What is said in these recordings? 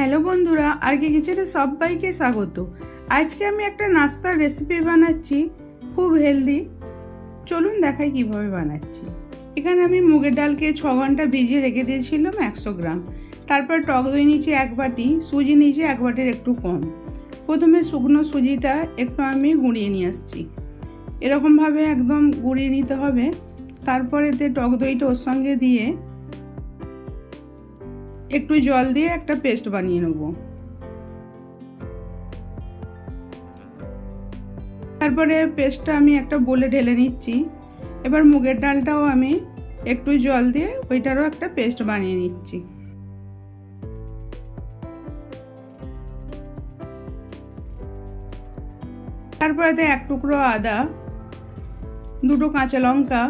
Hello বন্ধুরা, আর কি কিচেনে সবাইকে স্বাগত। আজকে আমি একটা নাস্তার রেসিপি বানাচ্ছি, খুব হেলদি চলুন দেখাই কীভাবে বানাচ্ছি। এখানে আমি মুগের ডালকে ছ ঘণ্টা ভিজিয়ে রেখে দিয়েছিলাম একশো গ্রাম। তারপর টক দই নিচে এক বাটি, সুজি নিচে এক বাটির একটু কম। প্রথমে শুকনো সুজিটা একটু আমি গুঁড়িয়ে নিয়ে আসছি। এরকমভাবে একদম গুঁড়িয়ে নিতে হবে। তারপরে এতে টক দইটা ওর সঙ্গে দিয়ে একটু জল দিয়ে একটা পেস্ট বানিয়ে নেব। তারপরে পেস্টটা আমি একটা বলে ঢেলে নিচ্ছি। এবার মুগের ডালটাও আমি একটু জল দিয়ে ওইটারও একটা পেস্ট বানিয়ে নিচ্ছি। তারপরে এক টুকরো আদা, দুটো কাঁচা লঙ্কা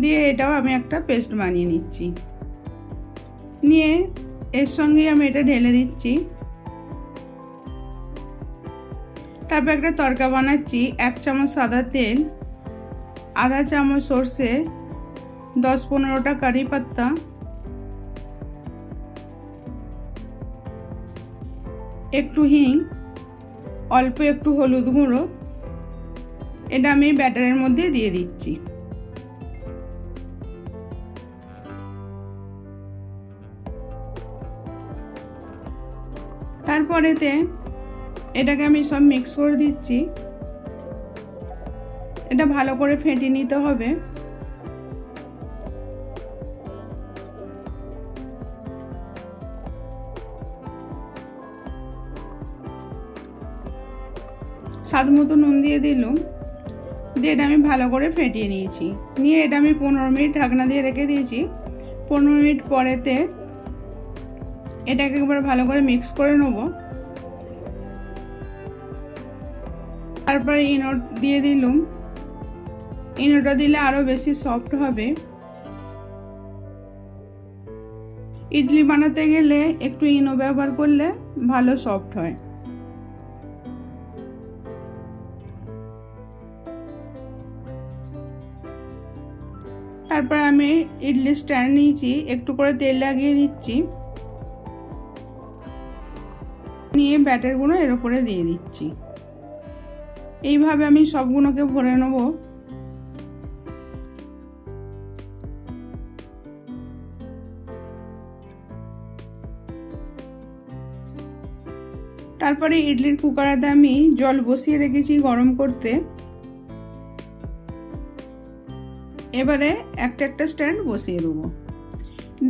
দিয়ে এটাও আমি একটা পেস্ট বানিয়ে নিচ্ছি। নিয়ে এর সঙ্গে আমি এটা ঢেলে দিচ্ছি। তারপর একটা তরকা বানাচ্ছি, এক চামচ সাদা তেল, আধা চামচ সর্ষে, দশ পনেরোটা কারি পাত্তা। একটু হিং, অল্প একটু হলুদ গুঁড়ো। এটা আমি ব্যাটারের মধ্যে দিয়ে দিচ্ছি। তারপরেতে এটাকে আমি সব মিক্স করে দিচ্ছি। এটা ভালো করে ফেটে নিতে হবে। স্বাদ মতো নুন দিয়ে দিলাম। দিয়ে এটা আমি ভালো করে ফেটিয়ে নিয়েছি। নিয়ে এটা আমি পনেরো মিনিট ঢাকনা দিয়ে রেখে দিয়েছি। পনেরো মিনিট পরেতে এটাকে একবার ভালো করে মিক্স করে নেব। তারপরে ইনো দিয়ে দিলুম। ইনোটা দিলে আরও বেশি সফট হবে। ইডলি বানাতে গেলে একটু ইনো ব্যবহার করলে ভালো সফট হয়। তারপর আমি ইডলি স্ট্যান্ড নিয়েছি, একটু করে তেল লাগিয়ে দিচ্ছি। নিয়ে ব্যাটারগুলো এর উপরে দিয়ে দিচ্ছি। এইভাবে আমি সবগুলোকে ভরে নেব। তারপরে ইডলির কুকারাতে আমি জল বসিয়ে রেখেছি গরম করতে। এবারে একটা একটা স্ট্যান্ড বসিয়ে দেবো।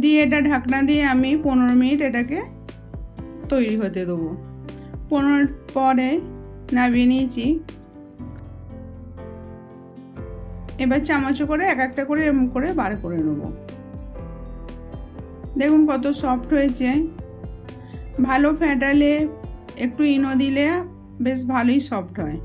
দিয়ে এটা ঢাকনা দিয়ে আমি পনেরো মিনিট এটাকে তৈরি হতে দেবো। পনেরো পরে নামিয়ে নিয়েছি। এবার চামচ করে এক একটা করে এরকম করে বার করে নেব। দেখুন কত সফট হয়েছে। ভালো ফ্যাটালে একটু ইনো দিলে বেশ ভালোই সফট হয়।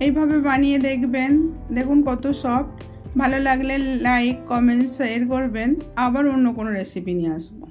এইভাবে বানিয়ে দেখবেন। দেখুন কত সফট। ভালো লাগলে লাইক কমেন্ট শেয়ার করবেন। আবার অন্য কোনো রেসিপি নিয়ে আসব।